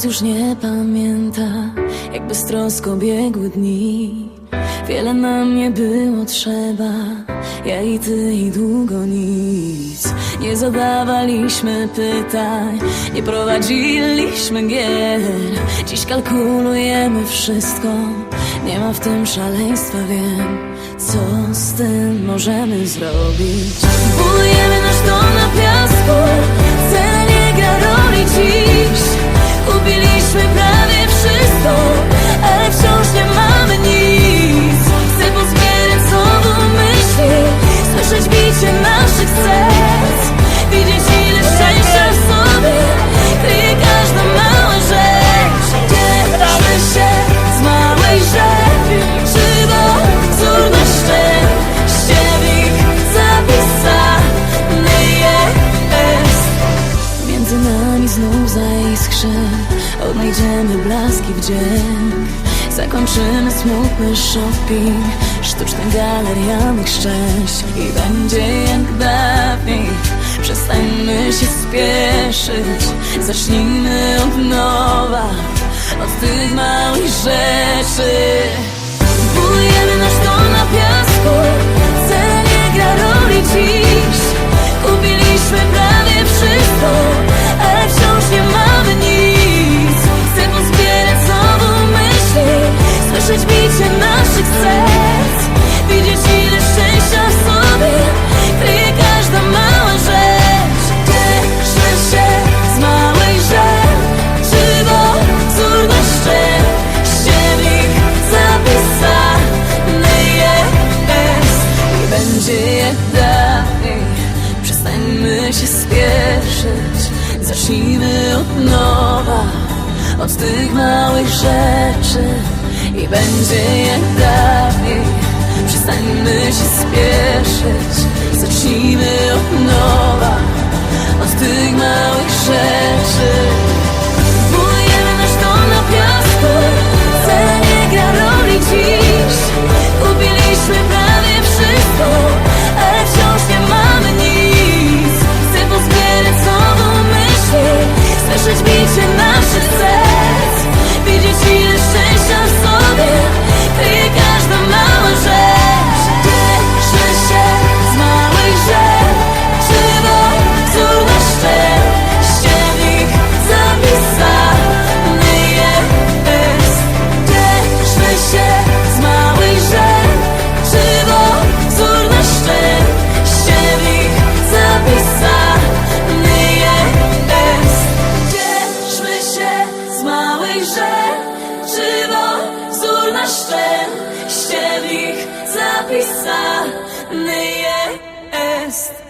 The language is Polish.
nas już nie pamięta Jak beztrosko biegły dni. Wiele nam nie było trzeba Ja i ty i długo nic. Nie zadawaliśmy pytań Nie prowadziliśmy gier. Dziś kalkulujemy wszystko Nie ma w tym szaleństwa, wiem Co z tym możemy zrobić. Budujemy nasz dom na piasku Odnajdziemy blaski wdzięk Zakończymy smutny shopping Sztuczny galerianych szczęść. I będzie jak dawniej Przestańmy się spieszyć. Zacznijmy od nowa Od tych małych rzeczy Zacznijmy od nowa Od tych małych rzeczy. I będzie jak sen w zapisany jest.